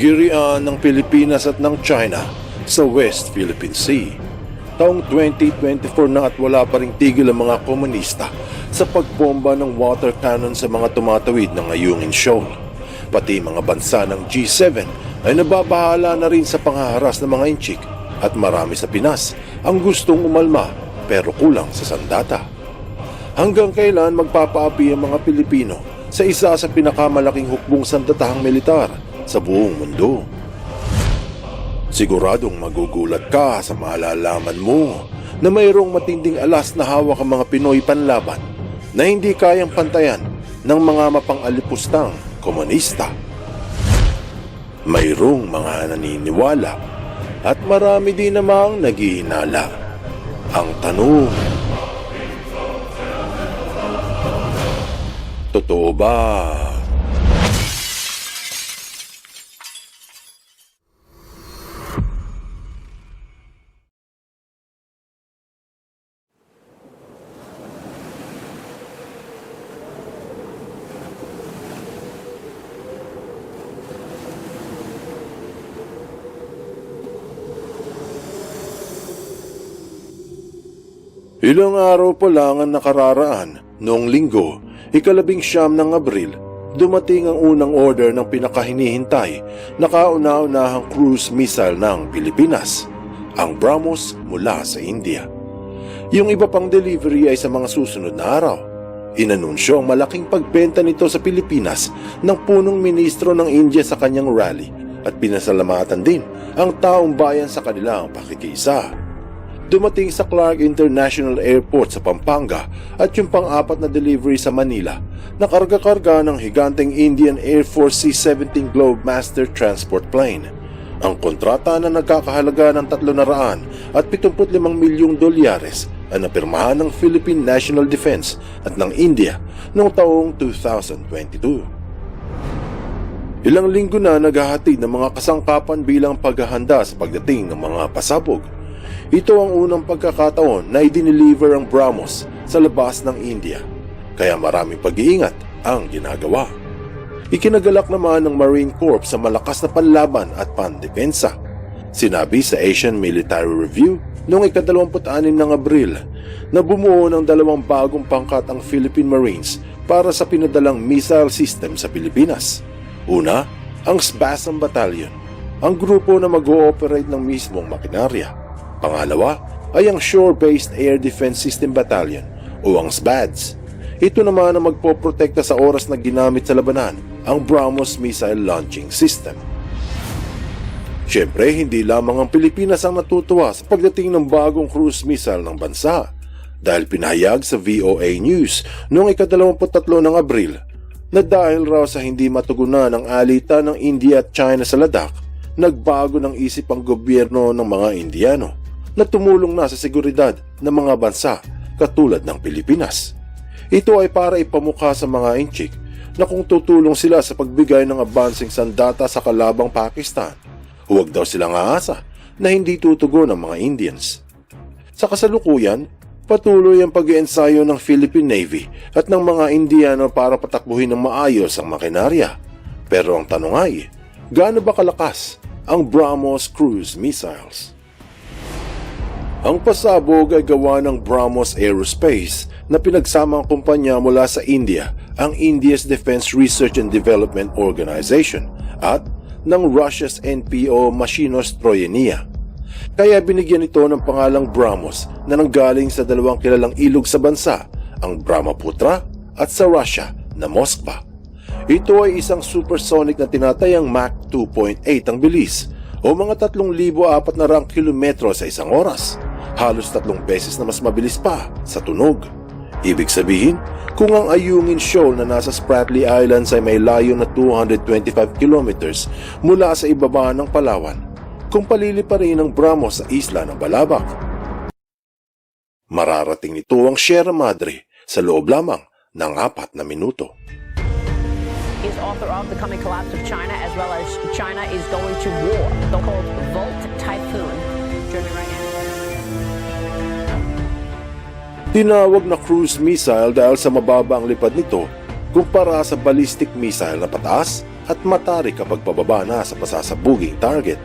Girian ng Pilipinas at ng China sa West Philippine Sea. Taong 2024 na at wala pa ring tigil ang mga komunista sa pagbomba ng water cannon sa mga tumatawid ng Ayungin Shoal. Pati mga bansa ng G7 ay nababahala na rin sa panghaharas ng mga inchik at marami sa Pinas ang gustong umalma pero kulang sa sandata. Hanggang kailan magpapaapi ang mga Pilipino sa isa sa pinakamalaking hukbong sandatahang militar sa buong mundo? Siguradong magugulat ka sa malalaman mo na mayroong matinding alas na hawak ang mga Pinoy panlaban na hindi kayang pantayan ng mga mapang-alipustang komunista. Mayroong mga naniniwala at marami din namang naghihinala. Ang tanong, Totoo ba? Ilang araw pa lang ang nakararaan noong linggo, ikalabing siyam ng Abril, dumating ang unang order ng pinakahinihintay na kauna-unahang cruise missile ng Pilipinas, ang BrahMos mula sa India. Yung iba pang delivery ay sa mga susunod na araw. Inanunsyo ang malaking pagbenta nito sa Pilipinas ng punong ministro ng India sa kanyang rally at pinasalamatan din ang taong bayan sa kanilang pakikisa dumating sa Clark International Airport sa Pampanga at yung pang-apat na delivery sa Manila na karga-karga ng higanteng Indian Air Force C-17 Globemaster Transport Plane. Ang kontrata na nagkakahalaga ng 300 at 75 milyong dolyares ang napirmahan ng Philippine National Defense at ng India noong taong 2022. Ilang linggo na naghahatid ng mga kasangkapan bilang paghahanda sa pagdating ng mga pasabog ito ang unang pagkakataon na idiniliver ang BrahMos sa labas ng India, kaya maraming pag-iingat ang ginagawa. Ikinagalak naman ng Marine Corps sa malakas na panlaban at pandepensa. Sinabi sa Asian Military Review noong ikadalawamput-anim ng Abril na bumuo ng dalawang bagong pangkat ang Philippine Marines para sa pinadalang missile system sa Pilipinas. Una, ang SBASM Battalion, ang grupo na mag-ooperate ng mismong makinarya. Pangalawa ay ang Shore-Based Air Defense System Battalion o ang SBADS. Ito naman ang magpoprotekta sa oras na ginamit sa labanan ang BrahMos Missile Launching System. Siyempre, hindi lamang ang Pilipinas ang natutuwa sa pagdating ng bagong cruise missile ng bansa dahil pinahayag sa VOA News noong ikadalawamput-tatlo ng Abril na dahil raw sa hindi matugunan ang alitan ng India at China sa Ladakh, nagbago ng isip ang gobyerno ng mga Indiano na tumulong na sa seguridad ng mga bansa katulad ng Pilipinas. Ito ay para ipamukha sa mga inchik na kung tutulong sila sa pagbigay ng advancing sandata sa kalabang Pakistan, huwag daw silang aasa na hindi tutugon ng mga Indians. Sa kasalukuyan, patuloy ang pag-iensayo ng Philippine Navy at ng mga Indiano para patakbuhin ng maayos ang makinarya. Pero ang tanong ay, gaano ba kalakas ang BrahMos cruise missiles? Ang pasabog ay gawa ng BrahMos Aerospace na pinagsamang kumpanya mula sa India, ang India's Defense Research and Development Organization at ng Russia's NPO Machinostroyenia. Kaya binigyan ito ng pangalang BrahMos na nanggaling sa dalawang kilalang ilog sa bansa, ang Brahmaputra at sa Russia na Moskva. Ito ay isang supersonic na tinatayang Mach 2.8 ang bilis o mga 3,400 kilometro sa isang oras halos tatlong beses na mas mabilis pa sa tunog. Ibig sabihin, kung ang Ayungin Shoal na nasa Spratly Islands ay may layo na 225 kilometers mula sa ibaba ng Palawan, kung palili pa rin ang Brahmos sa isla ng Balabac. Mararating nito ang Sierra Madre sa loob lamang ng apat na minuto. is author of The Coming Collapse of China, as well as China is Going to War, the called Volt Typhoon. Join me Tinawag na cruise missile dahil sa mababa ang lipad nito kumpara sa ballistic missile na pataas at matari kapag pababa na sa pasasabuging target.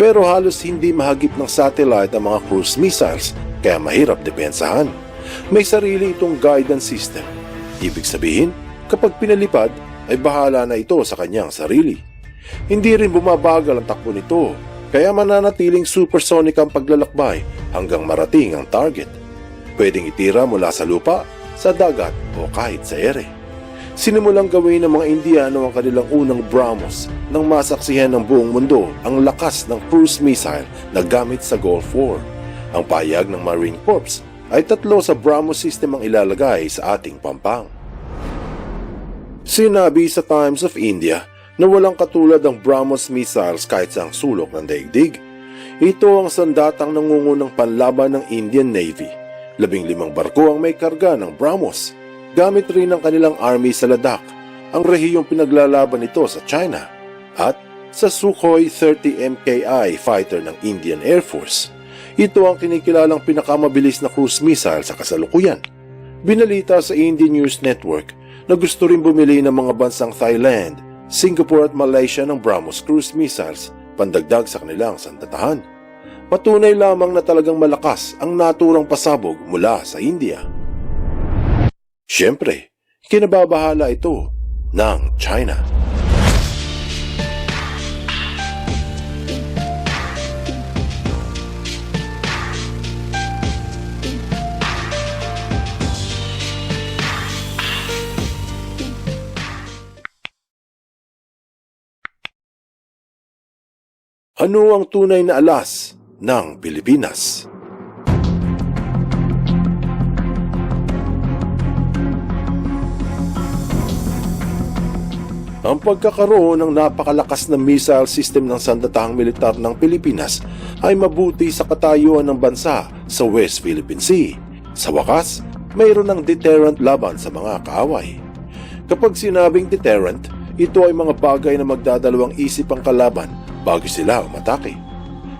Pero halos hindi mahagip ng satellite ang mga cruise missiles kaya mahirap depensahan. May sarili itong guidance system. Ibig sabihin, kapag pinalipad ay bahala na ito sa kanyang sarili. Hindi rin bumabagal ang takbo nito kaya mananatiling supersonic ang paglalakbay hanggang marating ang target. Pwedeng itira mula sa lupa, sa dagat o kahit sa ere. Sinimulang gawin ng mga Indiano ang kanilang unang BrahMos nang masaksihan ng buong mundo ang lakas ng cruise missile na gamit sa Gulf War. Ang payag ng Marine Corps ay tatlo sa BrahMos system ang ilalagay sa ating pampang. Sinabi sa Times of India na walang katulad ang BrahMos missiles kahit sa ang sulok ng daigdig. Ito ang sandatang nangungunang panlaban ng Indian Navy. Labing limang barko ang may karga ng BrahMos. Gamit rin ng kanilang army sa Ladakh, ang rehiyong pinaglalaban nito sa China. At sa Sukhoi 30 MKI fighter ng Indian Air Force. Ito ang kinikilalang pinakamabilis na cruise missile sa kasalukuyan. Binalita sa Indian News Network na gusto rin bumili ng mga bansang Thailand, Singapore at Malaysia ng BrahMos cruise missiles pandagdag sa kanilang sandatahan. Patunay lamang na talagang malakas ang naturang pasabog mula sa India. Siyempre, kinababahala ito ng China. Ano ang tunay na alas ng Pilipinas? Ang pagkakaroon ng napakalakas na missile system ng sandatahang militar ng Pilipinas ay mabuti sa katayuan ng bansa sa West Philippine Sea. Sa wakas, mayroon ng deterrent laban sa mga kaaway. Kapag sinabing deterrent, ito ay mga bagay na magdadalawang isip ang kalaban bago sila umatake.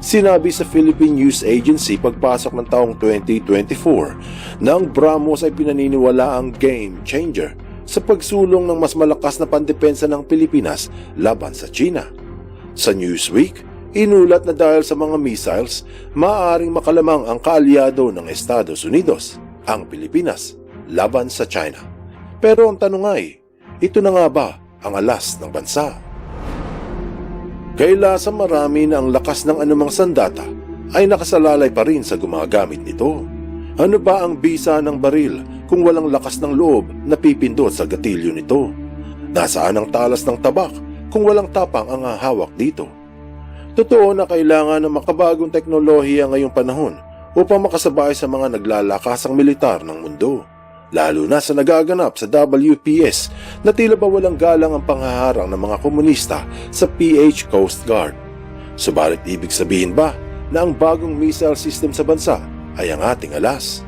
Sinabi sa Philippine News Agency pagpasok ng taong 2024 na ang BrahMos ay pinaniniwala ang game changer sa pagsulong ng mas malakas na pandepensa ng Pilipinas laban sa China. Sa Newsweek, inulat na dahil sa mga missiles, maaaring makalamang ang kaalyado ng Estados Unidos, ang Pilipinas, laban sa China. Pero ang tanong ay, ito na nga ba ang alas ng bansa? Kaila sa marami na ang lakas ng anumang sandata ay nakasalalay pa rin sa gumagamit nito. Ano ba ang bisa ng baril kung walang lakas ng loob na pipindot sa gatilyo nito? Nasaan ang talas ng tabak kung walang tapang ang hahawak dito? Totoo na kailangan ng makabagong teknolohiya ngayong panahon upang makasabay sa mga naglalakasang militar ng mundo. Lalo na sa nagaganap sa WPS na tila ba walang galang ang panghaharang ng mga komunista sa PH Coast Guard. Subalit ibig sabihin ba na ang bagong missile system sa bansa ay ang ating alas?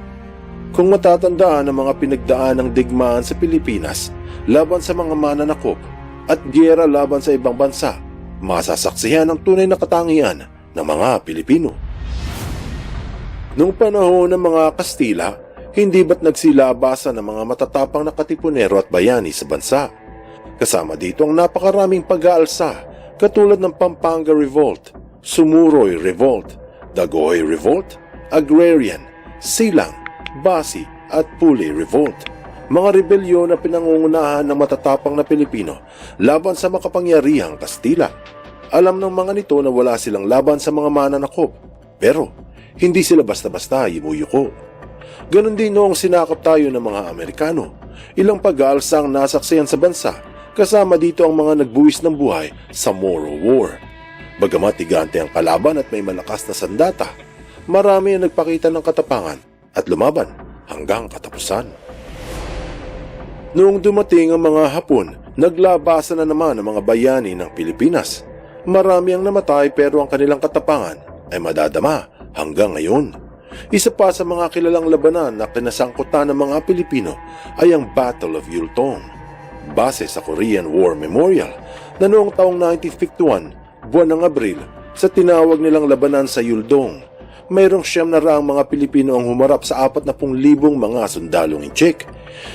Kung matatandaan ang mga pinagdaan ng digmaan sa Pilipinas laban sa mga mananakop at gyera laban sa ibang bansa, masasaksihan ang tunay na katangian ng mga Pilipino. Noong panahon ng mga Kastila, hindi ba't nagsilabasan ng mga matatapang na katipunero at bayani sa bansa? Kasama dito ang napakaraming pag-aalsa katulad ng Pampanga Revolt, Sumuroy Revolt, Dagohoy Revolt, Agrarian, Silang, Basi at Puli Revolt. Mga rebelyon na pinangungunahan ng matatapang na Pilipino laban sa makapangyarihang Kastila. Alam ng mga nito na wala silang laban sa mga mananakop, pero hindi sila basta-basta yumuyuko. Ganon din noong sinakop tayo ng mga Amerikano. Ilang pag-aalsa ang nasaksiyan sa bansa, kasama dito ang mga nagbuwis ng buhay sa Moro War. Bagamat tigante ang kalaban at may malakas na sandata, marami ang nagpakita ng katapangan at lumaban hanggang katapusan. Noong dumating ang mga Hapon, naglabasan na naman ang mga bayani ng Pilipinas. Marami ang namatay pero ang kanilang katapangan ay madadama hanggang ngayon. Isa pa sa mga kilalang labanan na kinasangkutan ng mga Pilipino ay ang Battle of Yultong. Base sa Korean War Memorial na noong taong 1951, buwan ng Abril, sa tinawag nilang labanan sa Yuldong, mayroong siyam na raang mga Pilipino ang humarap sa 40,000 mga sundalong inchik.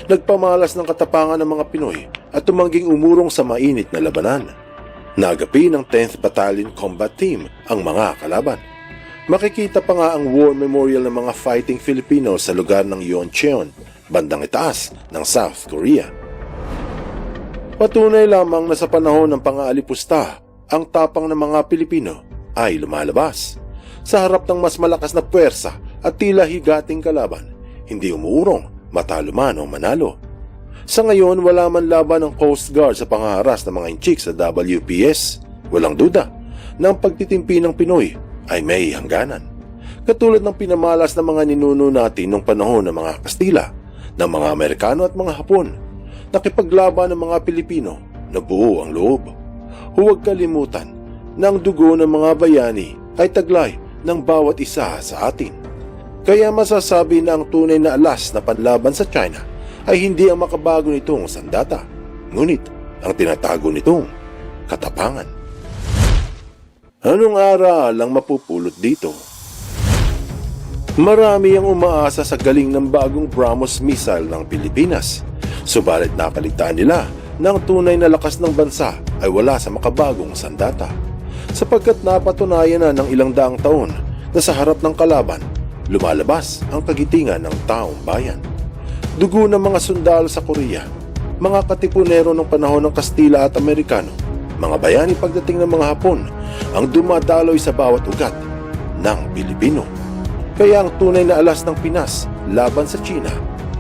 nagpamalas ng katapangan ng mga Pinoy at tumangging umurong sa mainit na labanan. Nagapi ng 10th Battalion Combat Team ang mga kalaban. Makikita pa nga ang war memorial ng mga fighting Filipino sa lugar ng Yeoncheon, bandang itaas ng South Korea. Patunay lamang na sa panahon ng pangaalipusta, ang tapang ng mga Pilipino ay lumalabas. Sa harap ng mas malakas na puwersa at tila higating kalaban, hindi umuurong, matalo man o manalo. Sa ngayon, wala man laban ng Coast Guard sa pangaharas ng mga inchik sa WPS. Walang duda na ang pagtitimpi ng Pinoy ay may hangganan. Katulad ng pinamalas ng mga ninuno natin nung panahon ng mga Kastila, ng mga Amerikano at mga Hapon, nakipaglaban ng mga Pilipino na buo ang loob. Huwag kalimutan na ang dugo ng mga bayani ay taglay ng bawat isa sa atin. Kaya masasabi na ang tunay na alas na panlaban sa China ay hindi ang makabago nitong sandata, ngunit ang tinatago nitong katapangan. Anong aral ang mapupulot dito? Marami ang umaasa sa galing ng bagong BrahMos missile ng Pilipinas. Subalit napalitaan nila na ang tunay na lakas ng bansa ay wala sa makabagong sandata. Sapagkat napatunayan na ng ilang daang taon na sa harap ng kalaban, lumalabas ang kagitingan ng taong bayan. Dugo ng mga sundalo sa Korea, mga katipunero ng panahon ng Kastila at Amerikano, mga bayani pagdating ng mga Hapon, ang dumadaloy sa bawat ugat ng Pilipino. Kaya ang tunay na alas ng Pinas laban sa China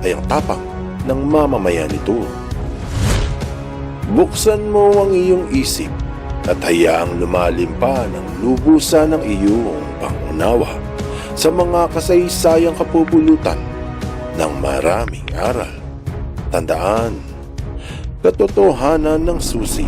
ay ang tapang ng mamamayan nito. Buksan mo ang iyong isip at hayaang lumalim pa ng lubusan ng iyong pangunawa sa mga kasaysayang kapupulutan ng maraming aral. Tandaan, katotohanan ng susi